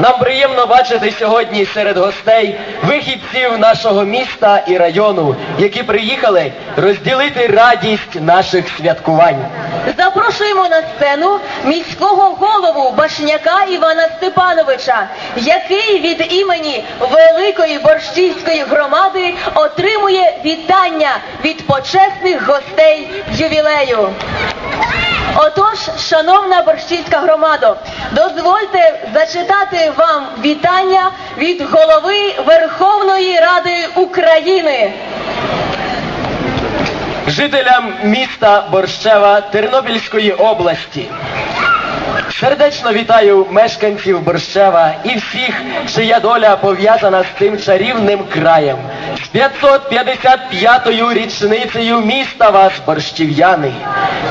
Нам приємно бачити сьогодні серед гостей вихідців нашого міста і району, які приїхали розділити радість наших святкувань. Запрошуємо на сцену міського голову Башняка Івана Степановича, який від імені Великої Борщівської громади отримує вітання від почесних гостей ювілею. Отож, шановна борщівська громада, дозвольте зачитати вам вітання від голови Верховної Ради України. Жителям міста Борщева Тернопільської області. Сердечно вітаю мешканців Борщева і всіх, чия доля пов'язана з цим чарівним краєм. З 555-ю річницею міста вас, борщів'яни.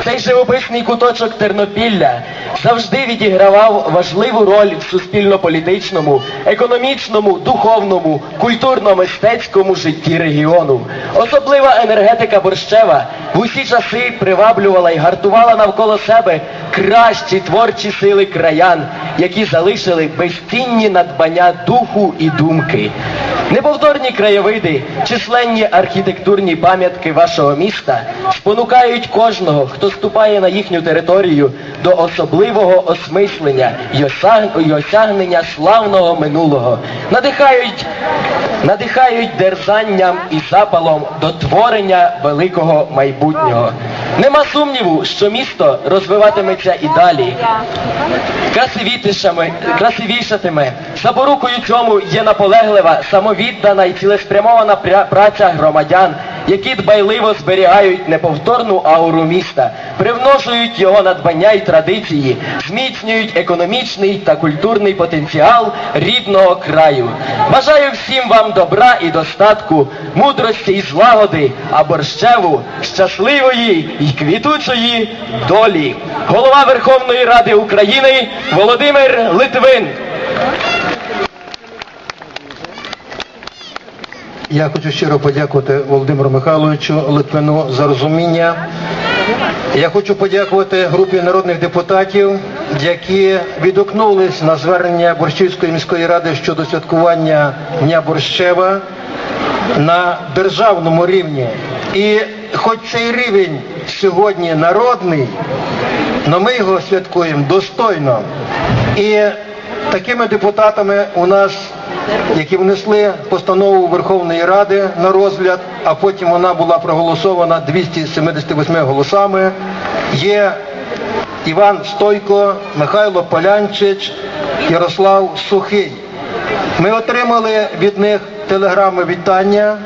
Цей живописний куточок Тернопілля завжди відігравав важливу роль в суспільно-політичному, економічному, духовному, культурно-мистецькому житті регіону. Особлива енергетика Борщева в усі часи приваблювала і гартувала навколо себе кращі творчі сили краян, які залишили безцінні надбання духу і думки. Неповторні краєвиди, численні архітектурні пам'ятки вашого міста спонукають кожного, хто ступає на їхню територію до особливого осмислення й осягнення славного минулого, надихають, надихають дерзанням і запалом до творення великого майбутнього. Нема сумніву, що місто розвиватиметься і далі. Красивішатиме. Запорукою цьому є наполеглива, самовіддана і цілеспрямована пря- праця громадян, які дбайливо зберігають неповторну ауру міста, привношують його надбання і традиції, зміцнюють економічний та культурний потенціал рідного краю. Бажаю всім вам добра і достатку, мудрості і злагоди, а борщеву щасливої і квітучої долі. Голова Верховної Ради України Володимир Литвин. Я хочу щиро подякувати Володимиру Михайловичу Литвину за розуміння. Я хочу подякувати групі народних депутатів, які відгукнулись на звернення Борщівської міської ради щодо святкування Дня Борщева на державному рівні. І хоч цей рівень сьогодні народний, але ми його святкуємо достойно. І такими депутатами у нас, які внесли постанову Верховної Ради на розгляд, а потім вона була проголосована 278 голосами, є Іван Стойко, Михайло Полянчич, Ярослав Сухий. Ми отримали від них телеграми вітання.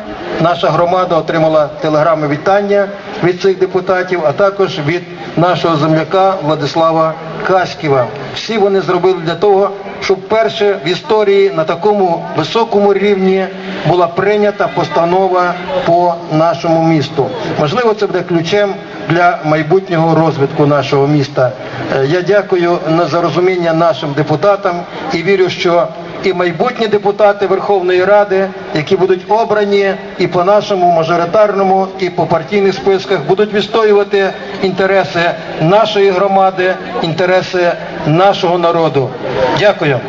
Наша громада отримала телеграми вітання від цих депутатів, а також від нашого земляка Владислава Каськіва. Всі вони зробили для того, щоб вперше в історії на такому високому рівні була прийнята постанова по нашому місту. Можливо, це буде ключем для майбутнього розвитку нашого міста. Е, Я дякую за розуміння нашим депутатам і вірю, що і майбутні депутати Верховної Ради, які будуть обрані і по нашому мажоритарному, і по партійних списках, будуть відстоювати інтереси нашої громади, інтереси нашого народу. Дякую.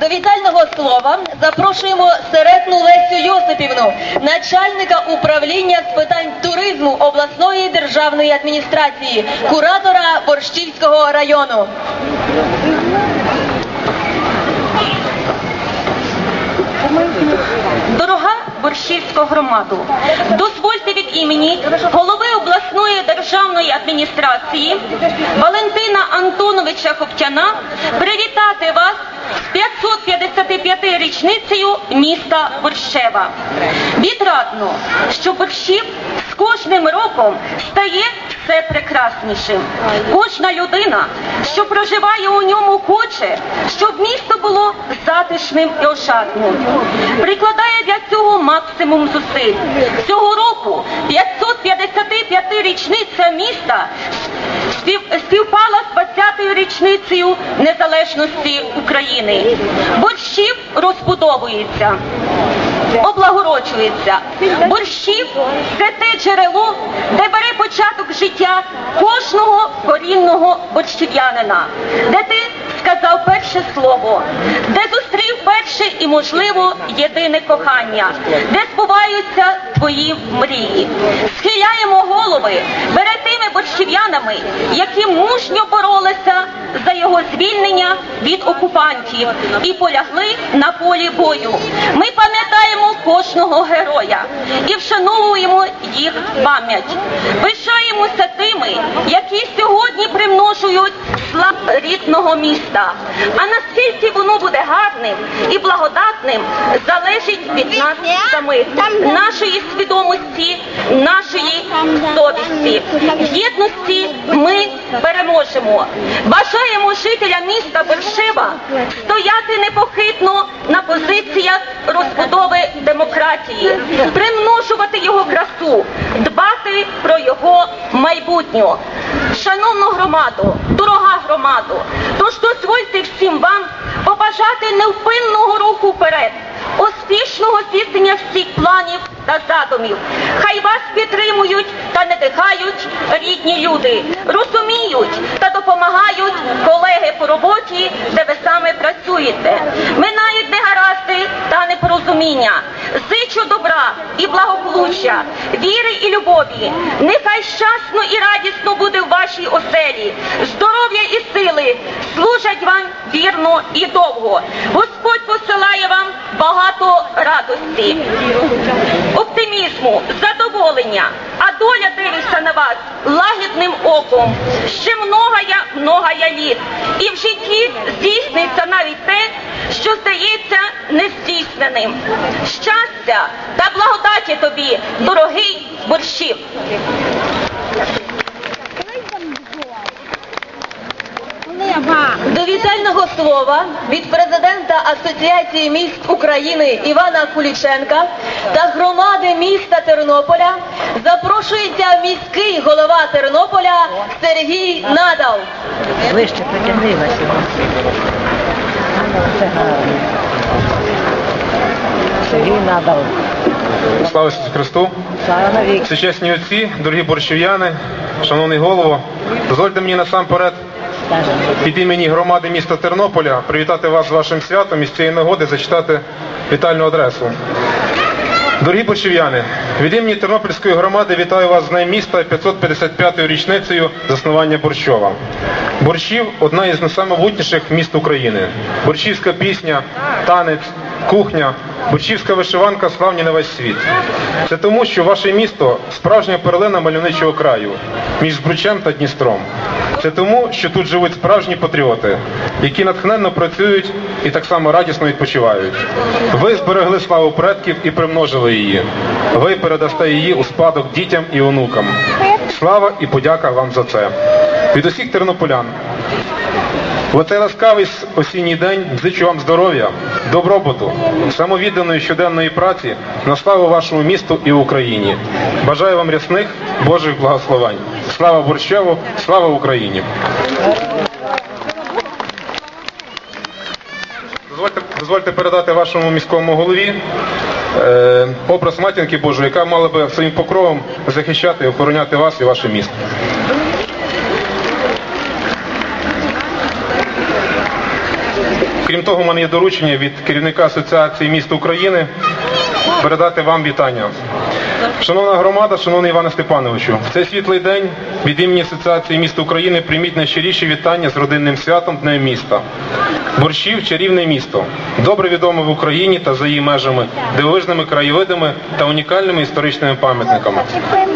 До вітального слова запрошуємо Серетну Лесю Йосипівну, начальника управління з питань туризму обласної державної адміністрації, куратора Борщівського району. Дорога громаду, дозвольте від імені голови обласної державної адміністрації Валентина Антоновича Хоптяна привітати вас 555 річницею міста Борщева. Відрадно, що Борщів з кожним роком стає все прекраснішим. Кожна людина, що проживає у ньому, хоче, щоб місто було затишним і ошатним. Прикладає для цього максимум зусиль. Цього року 555 річниця міста співпала з 20-ю річницею незалежності України. Борщів розбудовується облагороджується. Борщів це те джерело, де бере початок життя кожного корінного борщів'янина, де ти сказав перше слово, де зустрів перше і, можливо, єдине кохання, де збуваються твої мрії. Схиляємо голови перед тими борщів'янами, які мужньо боролися за його звільнення від окупантів і полягли на полі бою. Ми пам'ятаємо кожного героя і вшановуємо їх пам'ять. Пишаємося тими, які сьогодні примножують славу міста. А наскільки воно буде гарним і благодатним, залежить від нас самих, нашої свідомості, нашої совісті. В єдності ми переможемо. Бажаємо жителям міста Бершева стояти непохитно на позиціях розбудови демократії, примножувати його красу, дбати про його майбутнє. Шановну громаду, дорога громаду, тож дозвольте всім вам побажати невпинного руху вперед, успішного здійснення всіх планів та задумів. Хай вас підтримують та надихають рідні люди, розуміють та допомагають колеги по роботі, де ви саме працюєте. Минають негаразди та непорозуміння. Зичу добра і благополуччя, віри і любові. Нехай щасно і радісно буде в вашій оселі. Здоров'я і сили служать вам вірно і довго. Господь посилає вам багато радості, оптимізму, задоволення. А доля дивиться на вас лагідним оком. Ще многоя, многоя літ. І в житті здійсниться навіть те, що здається нездійсненим. Щастя та благодаті тобі, дорогий борщів. До вітального слова від президента Асоціації міст України Івана Куліченка та громади міста Тернополя запрошується міський голова Тернополя Сергій Надал. Вище притягнилася. Сергій надав. Слава Ісусу Христу! Всечесні отці, дорогі борщів'яни, шановний голово, дозвольте мені насамперед від імені громади міста Тернополя привітати вас з вашим святом і з цієї нагоди зачитати вітальну адресу. Дорогі борщів'яни, від імені Тернопільської громади вітаю вас з Днем міста 555-ю річницею заснування Борщова. Борщів одна із найсамобутніших міст України. Борщівська пісня, танець, кухня, борщівська вишиванка славні на весь світ. Це тому, що ваше місто справжня перлина мальовничого краю між Збручем та Дністром. Це тому, що тут живуть справжні патріоти, які натхненно працюють і так само радісно відпочивають. Ви зберегли славу предків і примножили її. Ви передасте її у спадок дітям і онукам. Слава і подяка вам за це. Від усіх тернополян. В оцей ласкавий осінній день зичу вам здоров'я, добробуту, самовідданої щоденної праці на славу вашому місту і Україні. Бажаю вам рясних Божих благословень. Слава Борщеву, слава Україні! Дозвольте, дозвольте передати вашому міському голові е, образ матінки Божої, яка мала би своїм покровом захищати і охороняти вас і ваше місто. Крім того, в мене є доручення від керівника Асоціації міст України передати вам вітання. Шановна громада, шановний Іване Степановичу, в цей світлий день від імені Асоціації міст України прийміть найщиріші вітання з родинним святом Днем міста. Борщів чарівне місто, добре відоме в Україні та за її межами, дивовижними краєвидами та унікальними історичними пам'ятниками.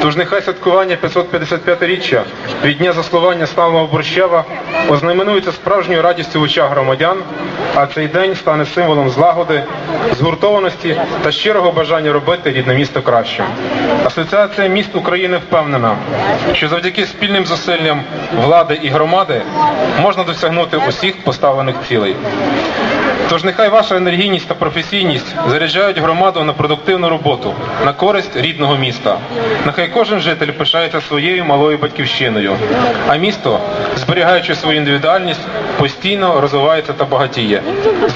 Тож нехай святкування 555-річчя від дня заснування славного Борщева ознаменується справжньою радістю в очах громадян, а цей день стане символом злагоди, згуртованості та щирого бажання робити рідне місто кращим. Асоціація міст України впевнена, що завдяки спільним зусиллям влади і громади можна досягнути усіх поставлених цілей. Тож нехай ваша енергійність та професійність заряджають громаду на продуктивну роботу, на користь рідного міста. Нехай кожен житель пишається своєю малою батьківщиною, а місто, зберігаючи свою індивідуальність, постійно розвивається та багатіє.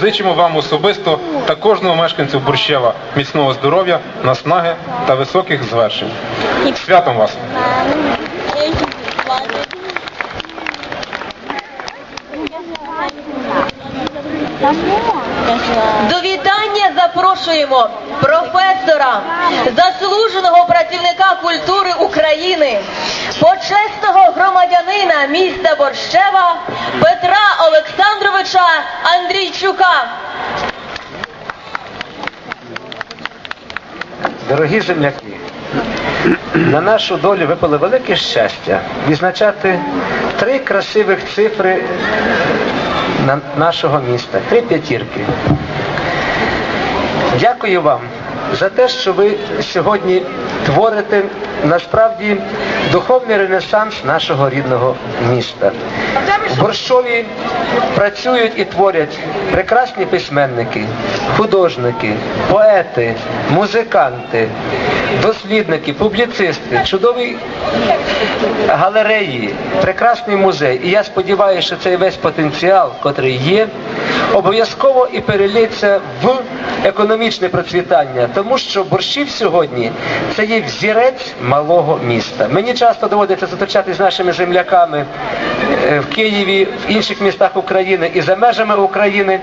Зичимо вам особисто та кожному мешканцю Борщева міцного здоров'я, наснаги та високих звершень. Святом вас! До вітання запрошуємо професора, заслуженого працівника культури України, почесного громадянина міста Борщева Петра Олександровича Андрійчука. Дорогі земляки, на нашу долю випало велике щастя відзначати три красивих цифри нашого міста, три п'ятірки. Дякую вам за те, що ви сьогодні творите насправді духовний ренесанс нашого рідного міста. В Борщові працюють і творять прекрасні письменники, художники, поети, музиканти, дослідники, публіцисти, чудові галереї, прекрасний музей. І я сподіваюся, що цей весь потенціал, котрий є, обов'язково і перелється в економічне процвітання, тому що борщів сьогодні це є взірець малого міста. Мені часто доводиться зустрічатися з нашими земляками е, в Києві, в інших містах України і за межами України.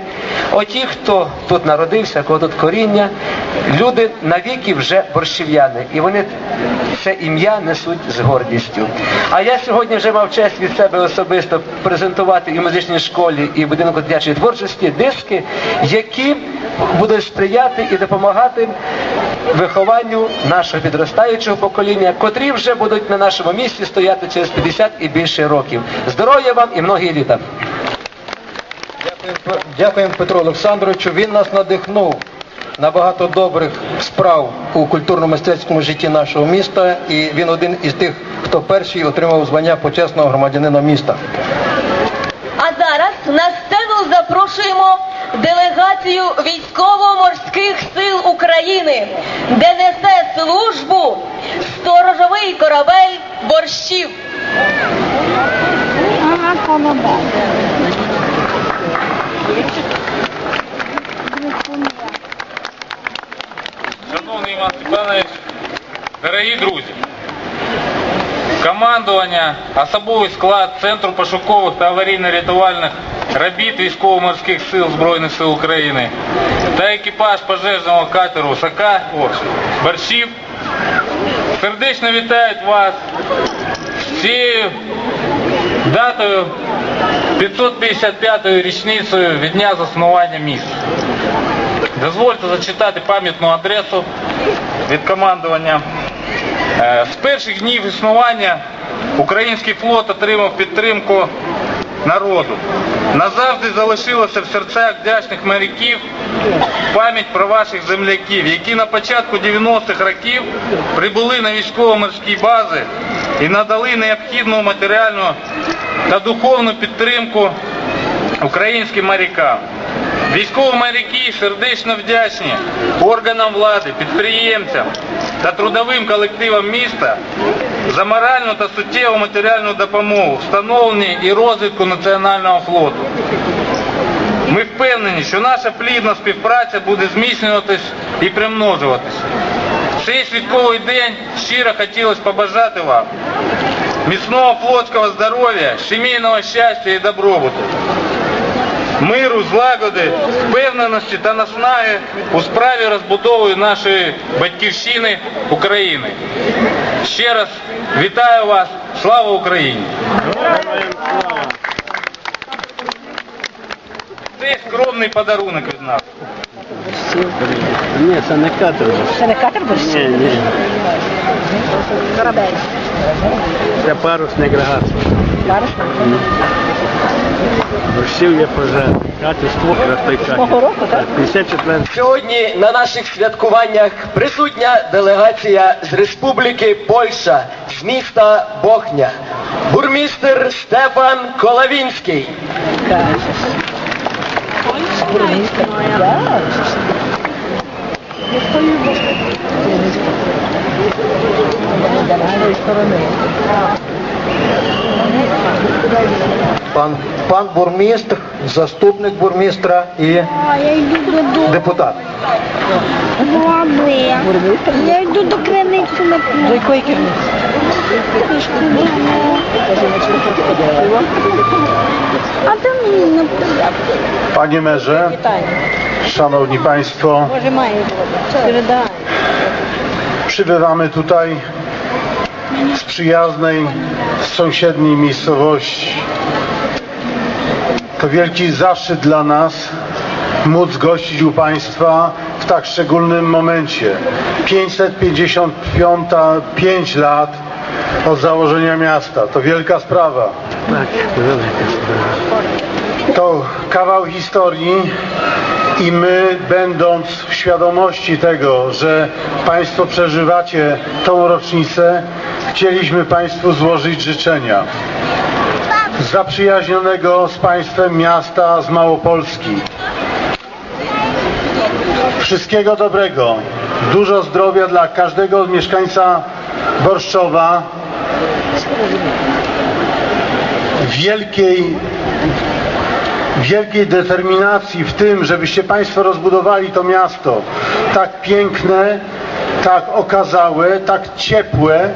Оті, хто тут народився, кого тут коріння, люди навіки вже борщів'яни, і вони це ім'я несуть з гордістю. А я сьогодні вже мав честь від себе особисто презентувати і в музичній школі, і в будинку дитячої творчості диски, які будуть сприяти і допомагати вихованню нашого підростаючого покоління, котрі вже будуть на нашому місці стояти через 50 і більше років. Здоров'я вам і многі літа! Дякуємо Петру Олександровичу. Він нас надихнув на багато добрих справ у культурно-мистецькому житті нашого міста, і він один із тих, хто перший отримав звання почесного громадянина міста. На сцену запрошуємо делегацію військово-морських сил України, де несе службу сторожовий корабель борщів. Шановний Іван Степанович, дорогі друзі, командування, особовий склад Центру пошукових та аварійно-рятувальних робіт військово-морських сил Збройних сил України та екіпаж пожежного катеру Сака Борщів сердечно вітають вас з цією датою 555-ю річницею від дня заснування міста. Дозвольте зачитати пам'ятну адресу від командування. Е, З перших днів існування український флот отримав підтримку народу. Назавжди залишилося в серцях вдячних моряків пам'ять про ваших земляків, які на початку 90-х років прибули на військово-морські бази і надали необхідну матеріальну та духовну підтримку українським морякам. Військово-моряки сердечно вдячні органам влади, підприємцям та трудовим колективам міста за моральну та суттєву матеріальну допомогу, встановленні і розвитку національного флоту. Ми впевнені, що наша плідна співпраця буде зміцнюватись і примножуватись. Цей святковий день щиро хотілося побажати вам міцного флотського здоров'я, сімейного щастя і добробуту миру, злагоди, впевненості та наснаги у справі розбудови нашої батьківщини України. Ще раз вітаю вас, слава Україні! Це скромний подарунок від нас. Ні, це не катер. Це не катер борщів? Ні, ні. Це парусний агрегат. Баришна? Борщів я той катер. Так? 54 Сьогодні на наших святкуваннях присутня делегація з Республіки Польща, з міста Бохня. Бурмістер Стефан Колавінський. Пан, пан бурмістр, заступник бурмістра і А, я йду додому. депутат. Добре. Бурмістр? Я йду до криниці на До якої керівниці? А там ну, Panie merze, szanowni państwo, може має бути. Передай. przybywamy tutaj z przyjaznej, z sąsiedniej miejscowości. to wielki zaszczyt dla nas móc gościć u Państwa w tak szczególnym momencie. 555 5 lat od założenia miasta. To wielka sprawa. Tak, to wielka sprawa. To kawał historii i my będąc w świadomości tego, że Państwo przeżywacie tą rocznicę, chcieliśmy Państwu złożyć życzenia. Zaprzyjaźnionego z Państwem miasta z Małopolski. Wszystkiego dobrego, dużo zdrowia dla każdego mieszkańca Borszczowa, wielkiej wielkiej determinacji w tym, żebyście Państwo rozbudowali to miasto tak piękne, tak okazałe, tak ciepłe,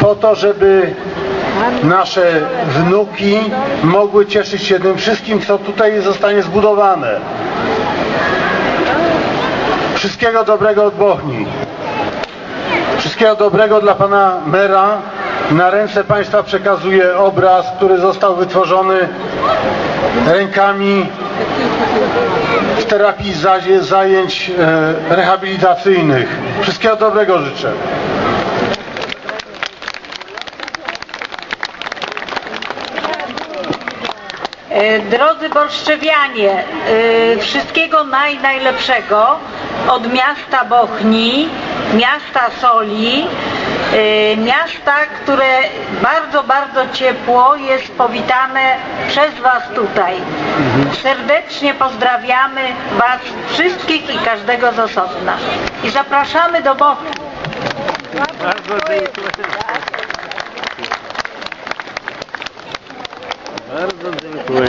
po to, żeby nasze wnuki mogły cieszyć się tym wszystkim, co tutaj zostanie zbudowane. Wszystkiego dobrego od Bochni. Wszystkiego dobrego dla Pana Mera. Na ręce Państwa przekazuję obraz, który został wytworzony rękami w terapii zajęć e, rehabilitacyjnych. Wszystkiego dobrego życzę. Drodzy Borszczewianie, e, wszystkiego naj, najlepszego od miasta Bochni, miasta Soli, e, miasta, które bardzo, bardzo ciepło jest powitane przez Was tutaj. Serdecznie pozdrawiamy Was wszystkich i każdego z osobna. I zapraszamy do Bochni. Bardzo dziękuję. Bardzo dziękuję.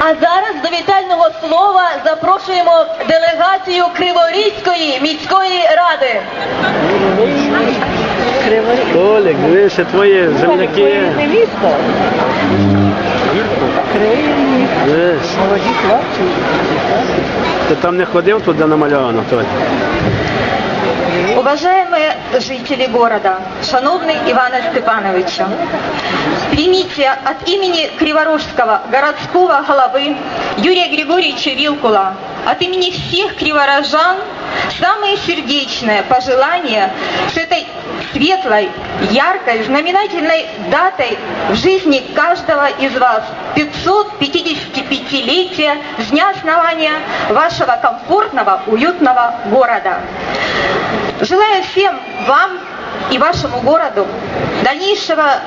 А зараз до вітального слова запрошуємо делегацію Криворізької міської ради. Толік, дивися, твої земляки. Дивись. Ти там не ходив туди намальовано, Толік? Уважаемые жители города, шановный Ивана Степановича, примите от имени Криворожского городского головы Юрия Григорьевича Вилкула, от имени всех криворожан самые сердечные пожелания с этой светлой, яркой, знаменательной датой в жизни каждого из вас. 555-летия с дня основания вашего комфортного, уютного города. Желаю всем вам и вашему городу дальнейшего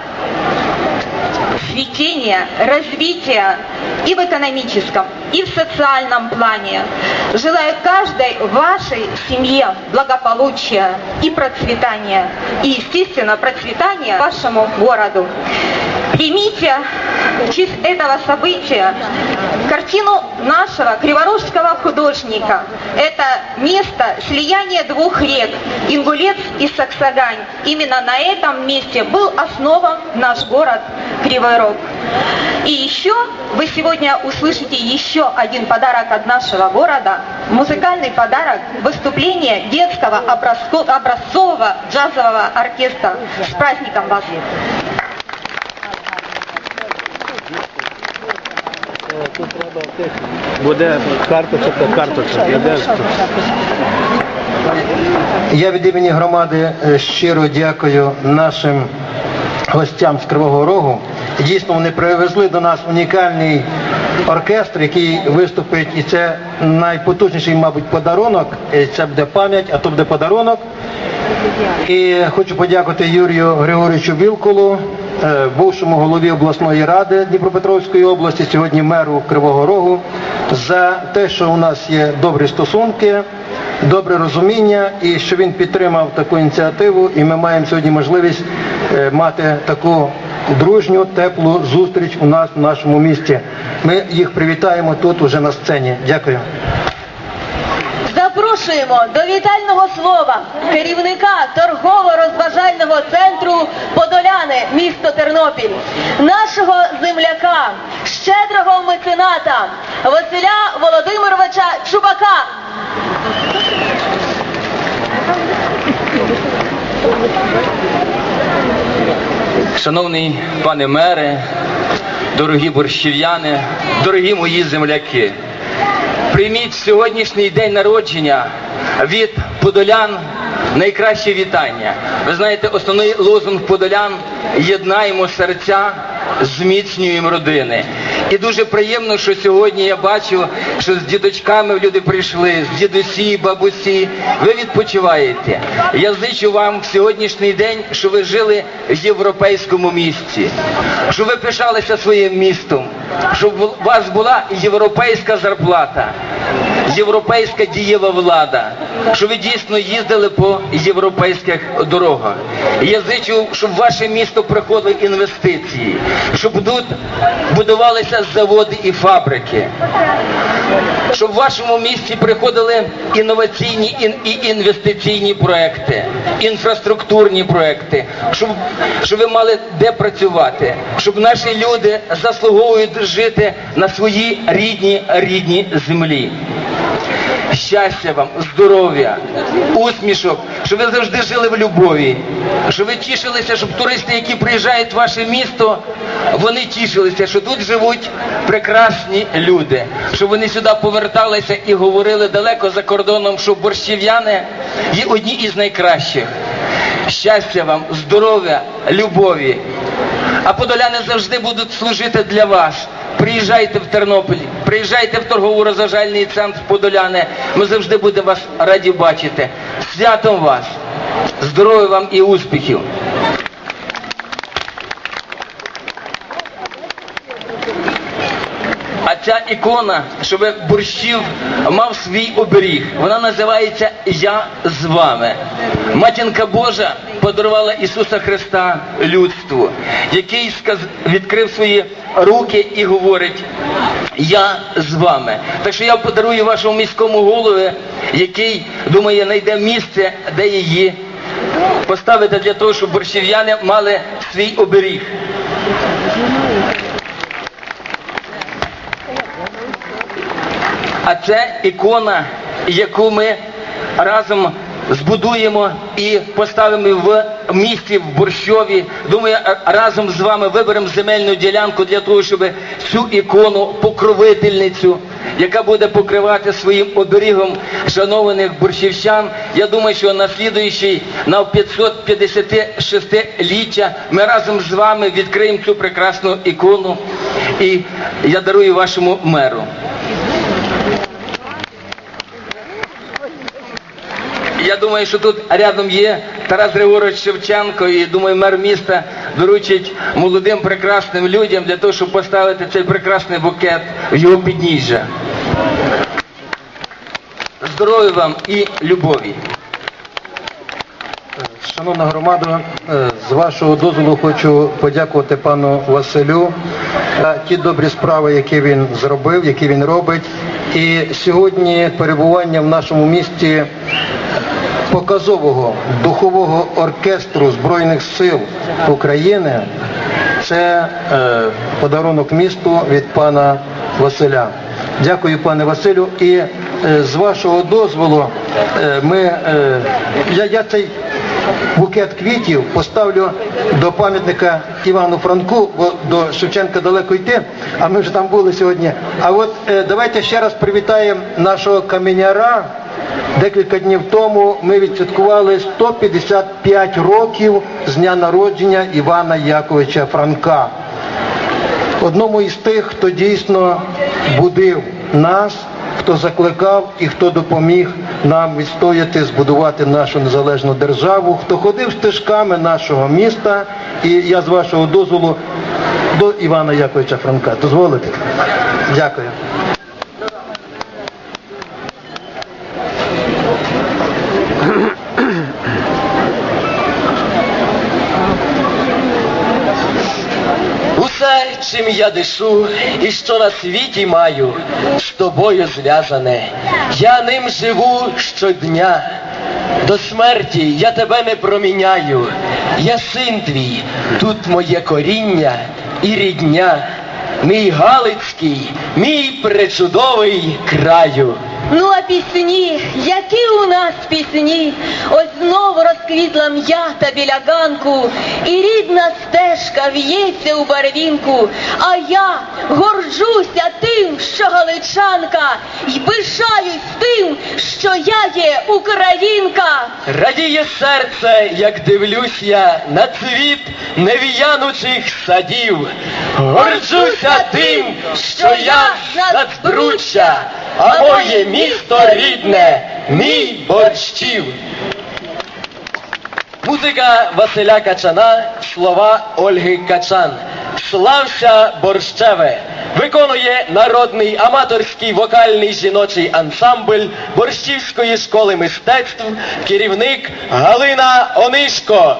цветения, развития и в экономическом, и в социальном плане. Желаю каждой вашей семье благополучия и процветания. И, естественно, процветания вашему городу. Примите в честь этого события картину нашего криворожского художника. Это место слияния двух рек, Ингулец и Саксагань. Именно на этом месте был основан наш город Кривой Рог. И еще вы сегодня услышите еще один подарок от нашего города. Музыкальный подарок выступление детского образцового джазового оркестра. С праздником вас! Тут треба. Буде карточок та карточок. Я від імені громади е, щиро дякую нашим гостям з Кривого Рогу. Дійсно, вони привезли до нас унікальний оркестр, який виступить, і це найпотужніший, мабуть, подарунок. І Це буде пам'ять, а то буде подарунок. І хочу подякувати Юрію Григоровичу Вілкулу, е, бувшому голові обласної ради Дніпропетровської області, сьогодні меру Кривого Рогу, за те, що у нас є добрі стосунки, добре розуміння і що він підтримав таку ініціативу. І ми маємо сьогодні можливість е, мати таку дружню, теплу зустріч у нас в нашому місті. Ми їх привітаємо тут уже на сцені. Дякую. Запрошуємо до вітального слова керівника торгово-розважального центру Подоляни, місто Тернопіль, нашого земляка, щедрого мецената Василя Володимировича Чубака. Шановний пане мере, дорогі борщів'яни, дорогі мої земляки, прийміть сьогоднішній день народження від подолян найкраще вітання. Ви знаєте, основний лозунг подолян єднаємо серця, зміцнюємо родини. І дуже приємно, що сьогодні я бачу, що з діточками люди прийшли, з дідусі, бабусі. Ви відпочиваєте. Я зичу вам в сьогоднішній день, що ви жили в європейському місті, що ви пишалися своїм містом, щоб у вас була європейська зарплата, європейська дієва влада, що ви дійсно їздили по європейських дорогах. Я зичу, щоб в ваше місто приходили інвестиції, щоб тут будувалися заводи і фабрики, щоб в вашому місті приходили інноваційні і інвестиційні проекти, інфраструктурні проекти, щоб, щоб ви мали де працювати, щоб наші люди заслуговують жити на своїй рідній рідній землі. Щастя вам, здоров'я, усмішок, щоб ви завжди жили в любові, щоб ви тішилися, щоб туристи, які приїжджають в ваше місто, вони тішилися, що тут живуть прекрасні люди, щоб вони сюди поверталися і говорили далеко за кордоном, що борщів'яни є одні із найкращих. Щастя вам, здоров'я, любові. А подоляни завжди будуть служити для вас. Приїжджайте в Тернопіль, приїжджайте в торгово-розважальний центр Подоляни. Ми завжди будемо вас раді бачити. Святом вас! Здоров'я вам і успіхів! А ця ікона, щоб борщів мав свій оберіг. Вона називається Я з вами. Матінка Божа подарувала Ісуса Христа людству, який відкрив свої руки і говорить. Я з вами. Так що я подарую вашому міському голові, який, думаю, знайде місце, де її поставити для того, щоб борщів'яни мали свій оберіг. А це ікона, яку ми разом збудуємо і поставимо в місті в Борщові. Думаю, разом з вами виберемо земельну ділянку для того, щоб цю ікону, покровительницю, яка буде покривати своїм оберігом шанованих борщівчан. Я думаю, що на слідуючий, на 556-ліття ми разом з вами відкриємо цю прекрасну ікону. І я дарую вашому меру. Я думаю, що тут рядом є Тарас Григорович Шевченко, і думаю, мер міста доручить молодим прекрасним людям для того, щоб поставити цей прекрасний букет в його підніжжя. Здоров'я вам і любові. Шановна громада, е, з вашого дозволу хочу подякувати пану Василю за ті добрі справи, які він зробив, які він робить. І сьогодні перебування в нашому місті показового духового оркестру Збройних сил України це е, подарунок місту від пана Василя. Дякую, пане Василю. І е, з вашого дозволу е, ми, е, я, я цей букет квітів поставлю до пам'ятника Івану Франку, бо до Шевченка далеко йти, а ми вже там були сьогодні. А от е, давайте ще раз привітаємо нашого каменяра. Декілька днів тому ми відсвяткували 155 років з дня народження Івана Яковича Франка. Одному із тих, хто дійсно будив нас, хто закликав і хто допоміг нам відстояти, збудувати нашу незалежну державу, хто ходив стежками нашого міста, і я з вашого дозволу до Івана Яковича Франка. Дозволите? Дякую. Чим я дишу і що на світі маю, з тобою зв'язане. Я ним живу щодня. До смерті я тебе не проміняю. Я син твій, тут моє коріння і рідня. Мій Галицький, мій пречудовий краю. Ну а пісні, які у нас пісні? Ось знову розквітла м'ята біля ганку, і рідна стежка в'ється у барвінку. А я горжуся тим, що галичанка, й пишаюсь тим, що я є українка. Радіє серце, як дивлюсь я на цвіт невіянучих садів. Горджуся тим, що я з Нацбруччя, а моє місто рідне, мій борщів. Музика Василя Качана, слова Ольги Качан. Слався Борщеве. Виконує народний аматорський вокальний жіночий ансамбль Борщівської школи мистецтв, керівник Галина Онишко.